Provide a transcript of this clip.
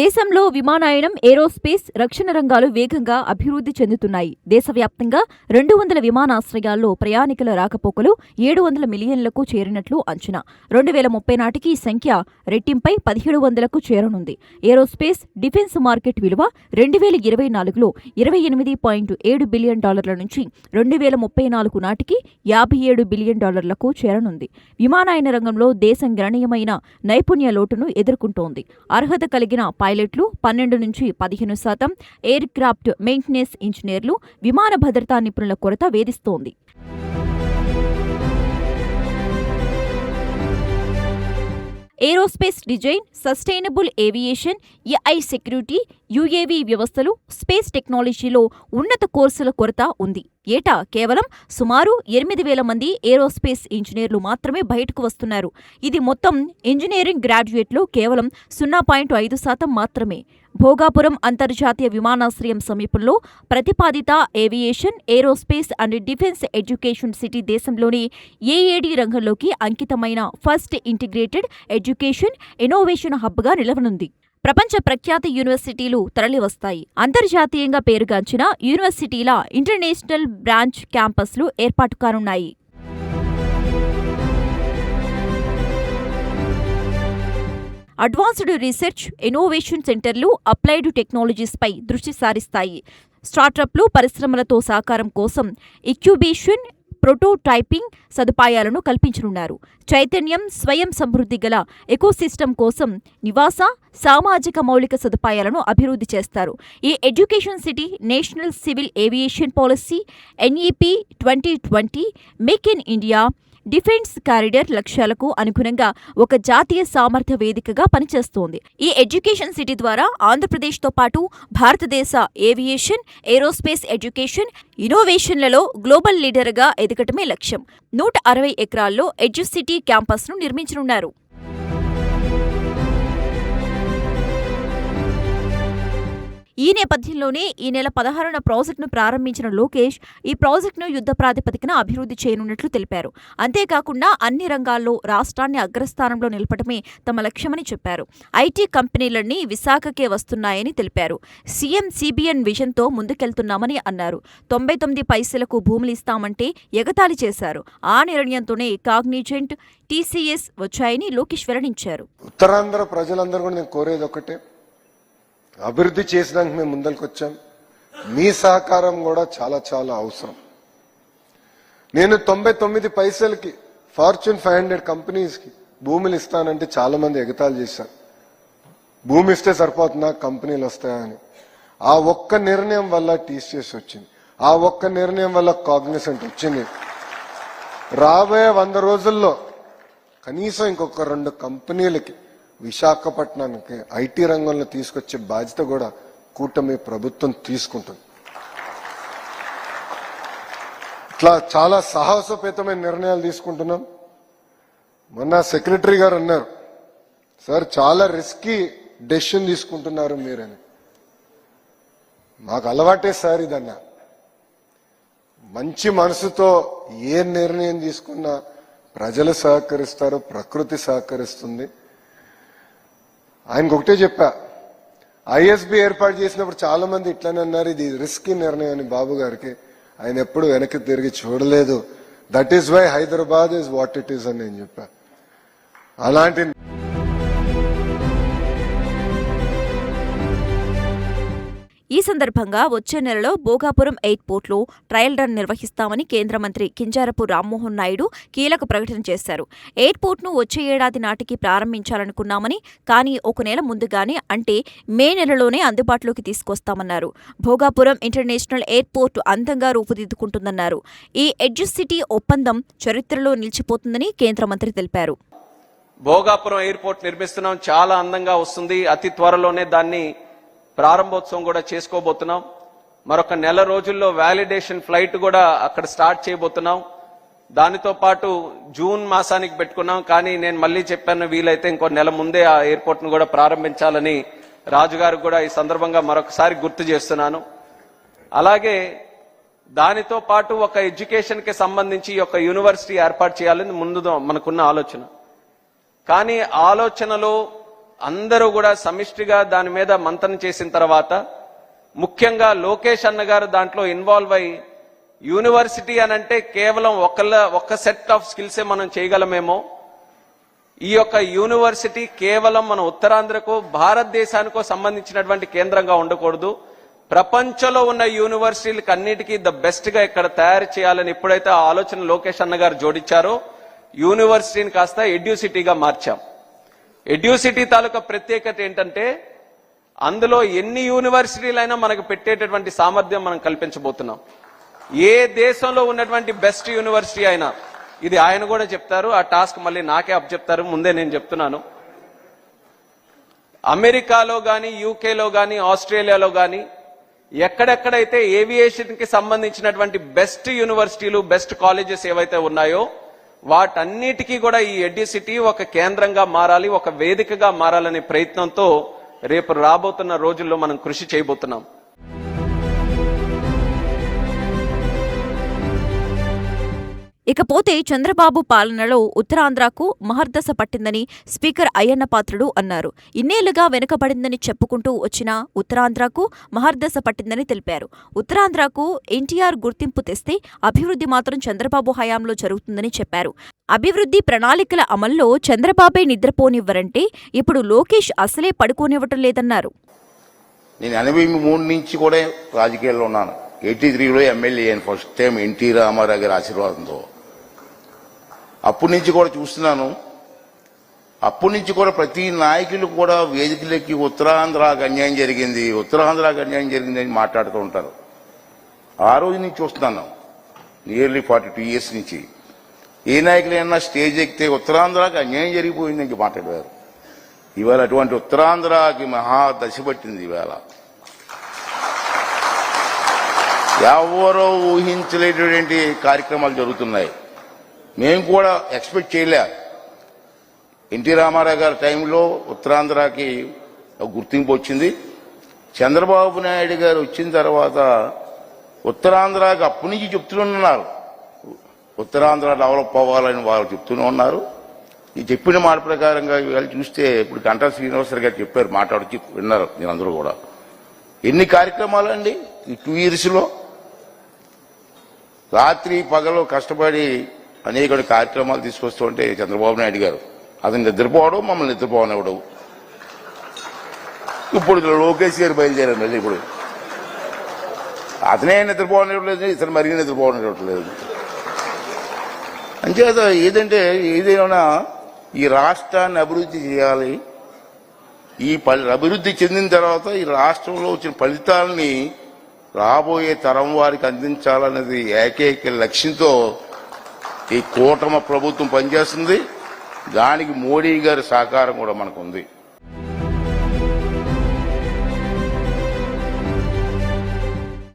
దేశంలో విమానయానం ఏరోస్పేస్ రక్షణ రంగాలు వేగంగా అభివృద్ధి చెందుతున్నాయి. దేశవ్యాప్తంగా రెండు వందల విమానాశ్రయాల్లో ప్రయాణికుల రాకపోకలు ఏడు వందల మిలియన్లకు చేరినట్లు అంచనా. రెండు వేల ముప్పై నాటికి ఈ సంఖ్య రెట్టింపై పదిహేడు వందలకు చేరనుంది. ఏరోస్పేస్ డిఫెన్స్ మార్కెట్ విలువ రెండు వేల ఇరవై నాలుగులో ఇరవై ఎనిమిది పాయింట్ ఏడు బిలియన్ డాలర్ల నుంచి రెండు వేల ముప్పై నాలుగు నాటికి యాభై ఏడు బిలియన్ డాలర్లకు చేరనుంది. విమానయాన రంగంలో దేశం గణనీయమైన నైపుణ్య లోటును ఎదుర్కొంటోంది. అర్హత కలిగిన పైలట్లు పన్నెండు నుంచి పదిహేను శాతం ఎయిర్ క్రాఫ్ట్ మెయింటెనెన్స్ ఇంజనీర్లు విమాన భద్రతా నిపుణుల కొరత వేధిస్తోంది. Aerospace design sustainable aviation AI security UAV వ్యవస్థలు స్పేస్ టెక్నాలజీలో ఉన్నత కోర్సుల కొరత ఉంది. ఏటా కేవలం సుమారు ఎనిమిది వేల మంది ఏరోస్పేస్ ఇంజనీర్లు మాత్రమే బయటకు వస్తున్నారు. ఇది మొత్తం ఇంజనీరింగ్ గ్రాడ్యుయేట్లు కేవలం సున్నా పాయింట్ ఐదు శాతం మాత్రమే. భోగాపురం అంతర్జాతీయ విమానాశ్రయం సమీపంలో ప్రతిపాదిత aviation aerospace and defence education city దేశంలోని ఏఏడి రంగంలోకి అంకితమైన ఫస్ట్ ఇంటిగ్రేటెడ్ ఎడ్యుకేషన్ ఇన్నోవేషన్ హబ్గా నిలవనుంది. ప్రపంచ ప్రఖ్యాత యూనివర్సిటీలు తరలివస్తాయి. అంతర్జాతీయంగా పేరుగాంచిన యూనివర్సిటీల ఇంటర్నేషనల్ బ్రాంచ్ క్యాంపస్లు ఏర్పాటు కానున్నాయి. అడ్వాన్స్డ్ రీసెర్చ్ ఇన్నోవేషన్ సెంటర్లు అప్లైడ్ టెక్నాలజీస్పై దృష్టి సారిస్తాయి. స్టార్టప్లు పరిశ్రమలతో సహకారం కోసం ఇక్యుబేషన్ ప్రోటోటైపింగ్ సదుపాయాలను కల్పించనున్నారు. చైతన్యం స్వయం సమృద్ధి గల ఎకోసిస్టమ్ కోసం నివాస సామాజిక మౌలిక సదుపాయాలను అభివృద్ధి చేస్తారు. ఈ education city national civil aviation policy NEP twenty twenty make in India defence corridor లక్ష్యాలకు అనుగుణంగా ఒక జాతీయ సామర్థ్య వేదికగా పనిచేస్తోంది. ఈ ఎడ్యుకేషన్ సిటీ ద్వారా ఆంధ్రప్రదేశ్తో పాటు భారతదేశ ఏవియేషన్ ఏరోస్పేస్ ఎడ్యుకేషన్ ఇన్నోవేషన్లలో గ్లోబల్ లీడర్గా ఎదగటమే లక్ష్యం. నూట అరవై ఎకరాల్లో ఎడ్యుసిటీ క్యాంపస్ను నిర్మించనున్నారు. ఈ నేపథ్యంలోనే ఈ నెల పదహారున ప్రాజెక్టును ప్రారంభించిన లోకేష్ ఈ ప్రాజెక్టును యుద్ధ ప్రాతిపదికన అభివృద్ధి చేయనున్నట్లు తెలిపారు. అంతేకాకుండా అన్ని రంగాల్లో రాష్ట్రాన్ని అగ్రస్థానంలో నిలపడమే తమ లక్ష్యమని చెప్పారు. ఐటీ కంపెనీలన్నీ విశాఖకే వస్తున్నాయని తెలిపారు. సీఎం సిబిఎన్ విజన్తో ముందుకెళ్తున్నామని అన్నారు. తొంభై తొమ్మిది పైసలకు భూములు ఇస్తామంటే ఎగతాళి చేశారు. ఆ నిర్ణయంతోనే కాగ్నిజెంట్ టీసీఎస్ వచ్చాయని లోకేష్ వెల్లడించారు. ఉత్తరాంధ్ర ప్రజలందరూ కూడా నేను కోరేది ఒకటే. అభివృద్ధి చేసినాక మేము ముందరికి వచ్చాం మీ సహకారం కూడా చాలా చాలా అవసరం. నేను తొంభై తొమ్మిది పైసలకి ఫార్చ్యూన్ ఫైవ్ హండ్రెడ్ కంపెనీస్కి భూములు ఇస్తానంటే చాలా మంది ఎగతాలు చేశారు. భూమి ఇస్తే సరిపోతుందా? కంపెనీలు వస్తాయని. ఆ ఒక్క నిర్ణయం వల్ల టీసీఎస్ వచ్చింది. ఆ ఒక్క నిర్ణయం వల్ల కాగ్నిసెంట్ వచ్చింది. రాబోయే వంద రోజుల్లో కనీసం ఇంకొక రెండు కంపెనీలకి విశాఖపట్నానికి ఐటీ రంగంలో తీసుకొచ్చే బాధ్యత కూడా కూటమి ప్రభుత్వం తీసుకుంటుంది. ఇట్లా చాలా సాహసోపేతమైన నిర్ణయాలు తీసుకుంటున్నాం. మొన్న సెక్రటరీ గారు అన్నారు సార్ చాలా రిస్కీ డెసిషన్ తీసుకుంటున్నారు మీరని. మాకు అలవాటే సార్ ఇదన్న. మంచి మనసుతో ఏ నిర్ణయం తీసుకున్నా ప్రజలు సహకరిస్తారు ప్రకృతి సహకరిస్తుంది. ఆయనకు ఒకటే చెప్పా. ఐఎస్బి ఏర్పాటు చేసినప్పుడు చాలా మంది ఇట్లానే అన్నారు ఇది రిస్క్ నిర్ణయం అని బాబు గారికి. ఆయన ఎప్పుడు వెనక్కి తిరిగి చూడలేదు. That is why Hyderabad is what it is అని నేను చెప్పా. అలాంటి ఈ సందర్భంగా వచ్చే నెలలో భోగాపురం ఎయిర్పోర్ట్లో ట్రయల్ రన్ నిర్వహిస్తామని కేంద్ర మంత్రి కింజారపు రామ్మోహన్ నాయుడు కీలక ప్రకటన చేశారు. ఎయిర్పోర్ట్ను వచ్చే ఏడాది నాటికి ప్రారంభించాలనుకున్నామని కానీ ఒక నెల ముందుగానే అంటే మే నెలలోనే అందుబాటులోకి తీసుకొస్తామన్నారు. భోగాపురం ఇంటర్నేషనల్ ఎయిర్పోర్ట్ అందంగా రూపుదిద్దుకుంటుందన్నారు. ఈ సిటీ ఒప్పందం చరిత్రలో నిలిచిపోతుందని కేంద్ర మంత్రి తెలిపారు. భోగాపురం ఎయిర్పోర్ట్ నిర్మిస్తున్నాం చాలా అందంగా వస్తుంది. అతి త్వరలోనే దాన్ని ప్రారంభోత్సవం కూడా చేసుకోబోతున్నాం. మరొక నెల రోజుల్లో వ్యాలిడేషన్ ఫ్లైట్ కూడా అక్కడ స్టార్ట్ చేయబోతున్నాం. దానితో పాటు జూన్ మాసానికి పెట్టుకున్నాం. కానీ నేను మళ్ళీ చెప్పాను వీలైతే ఇంకో నెల ముందే ఆ ఎయిర్పోర్ట్ను కూడా ప్రారంభించాలని రాజుగారికి కూడా ఈ సందర్భంగా మరొకసారి గుర్తు చేస్తున్నాను. అలాగే దానితో పాటు ఒక ఎడ్యుకేషన్కి సంబంధించి ఒక యూనివర్సిటీ ఏర్పాటు చేయాలని ముందు మనకున్న ఆలోచన. కానీ ఆలోచనలో అందరూ కూడా సమిష్టిగా దాని మీద మంతనం చేసిన తర్వాత ముఖ్యంగా లోకేష్ అన్న గారు దాంట్లో ఇన్వాల్వ్ అయ్యి యూనివర్సిటీ అని అంటే కేవలం ఒకళ్ళ ఒక సెట్ ఆఫ్ స్కిల్సే మనం చేయగలమేమో. ఈ యొక్క యూనివర్సిటీ కేవలం మన ఉత్తరాంధ్రకు భారతదేశానికో సంబంధించినటువంటి కేంద్రంగా ఉండకూడదు. ప్రపంచంలో ఉన్న యూనివర్సిటీలకు అన్నిటికీ ద బెస్ట్గా ఇక్కడ తయారు చేయాలని ఎప్పుడైతే ఆ ఆలోచన లోకేష్ అన్న గారు జోడించారో. యూనివర్సిటీని కాస్త ఎడ్యూసిటీగా మార్చాం. ఎడ్యూసిటీ తాలూకా ప్రత్యేకత ఏంటంటే అందులో ఎన్ని యూనివర్సిటీలైనా మనకు పెట్టేటటువంటి సామర్థ్యం మనం కల్పించబోతున్నాం. ఏ దేశంలో ఉన్నటువంటి బెస్ట్ యూనివర్సిటీ అయినా ఇది ఆయన కూడా చెప్తారు ఆ టాస్క్ మళ్ళీ నాకే అప్ చెప్తారు ముందే నేను చెప్తున్నాను. అమెరికాలో కానీ యూకేలో కానీ ఆస్ట్రేలియాలో కానీ ఎక్కడెక్కడైతే ఏవియేషన్కి సంబంధించినటువంటి బెస్ట్ యూనివర్సిటీలు బెస్ట్ కాలేజెస్ ఏవైతే ఉన్నాయో వాటన్నిటికీ కూడా ఈ ఎడ్యుసిటీ ఒక కేంద్రంగా మారాలి ఒక వేదికగా మారాలనే ప్రయత్నంతో రేపు రాబోతున్న రోజుల్లో మనం కృషి చేయబోతున్నాం. ఇకపోతే చంద్రబాబు పాలనలో ఉత్తరాంధ్రకు మహర్దశ పట్టిందని స్పీకర్ అయ్యన్న పాత్రుడు అన్నారు. ఇన్నేళ్ళుగా వెనుకబడిందని చెప్పుకుంటూ వచ్చిన ఉత్తరాంధ్రకు మహర్దశ పట్టిందని తెలిపారు. ఉత్తరాంధ్రకు ఎన్టీఆర్ గుర్తింపు తెస్తే అభివృద్ధి మాత్రం చంద్రబాబు హయాంలో జరుగుతుందని చెప్పారు. అభివృద్ధి ప్రణాళికల అమల్లో చంద్రబాబే నిద్రపోనివ్వరంటే ఇప్పుడు లోకేష్ అసలే పడుకోనివ్వటం లేదన్నారు. నేను ఎనభై మూడు నుంచి కూడా రాజకీయాల్లో ఉన్నాను. ఎయిటీ త్రీలో MLA first time NT Ramarao గారి ఆశీర్వాదంతో. అప్పటి నుంచి కూడా చూస్తున్నాను. అప్పటి నుంచి కూడా ప్రతి నాయకులు కూడా వేదికలకి ఉత్తరాంధ్రకు అన్యాయం జరిగింది. ఉత్తరాంధ్రకు అన్యాయం జరిగింది అని మాట్లాడుతూ ఉంటారు. ఆ రోజు నుంచి చూస్తున్నాను. నియర్లీ ఫార్టీ టూ ఇయర్స్ నుంచి. ఏ నాయకులైనా స్టేజ్ ఎక్కితే ఉత్తరాంధ్రకు అన్యాయం జరిగిపోయిందని మాట్లాడారు. ఇవాళ అటువంటి ఉత్తరాంధ్రకి మహా దశ పట్టింది ఇవాళ. ఎవరో ఊహించలేటువంటి కార్యక్రమాలు జరుగుతున్నాయి. మేము కూడా ఎక్స్పెక్ట్ చేయలే. ఎన్టీ రామారావు గారి టైంలో ఉత్తరాంధ్రకి గుర్తింపు వచ్చింది. చంద్రబాబు నాయుడు గారు వచ్చిన తర్వాత ఉత్తరాంధ్రకి అప్పటి నుంచి చెప్తున్నారు ఉత్తరాంధ్ర డెవలప్ అవ్వాలని వాళ్ళు చెప్తూనే ఉన్నారు. ఈ చెప్పిన మాట ప్రకారంగా వీళ్ళు చూస్తే ఇప్పుడు గంటా శ్రీనివాసరావు గారు చెప్పారు మాట్లాడుతూ విన్నారు మీరందరూ కూడా. ఎన్ని కార్యక్రమాలు అండి ఈ టూ ఇయర్స్లో. రాత్రి పగలు కష్టపడి అనేక కార్యక్రమాలు తీసుకొస్తుంటే చంద్రబాబు నాయుడు గారు అతను నిద్రపోవడం మమ్మల్ని నిద్రపోవనివ్వడం ఇప్పుడు లోకేష్ గారు బయలుదేరారు మళ్ళీ ఇప్పుడు. అతనే నిద్రపోవనివ్వట్లేదు ఇతను మరీ నిద్రపోవనివ్వట్లేదు అంచేత ఏదంటే ఏదైనా ఈ రాష్ట్రాన్ని అభివృద్ధి చేయాలి ఈ అభివృద్ధి చెందిన తర్వాత ఈ రాష్ట్రంలో వచ్చిన ఫలితాలని రాబోయే తరం వారికి అందించాలన్నది ఏకైక లక్ష్యంతో ఈ కూటమి ప్రభుత్వం పనిచేస్తుంది. దానికి మోడీ గారి సహకారం కూడా మనకు ఉంది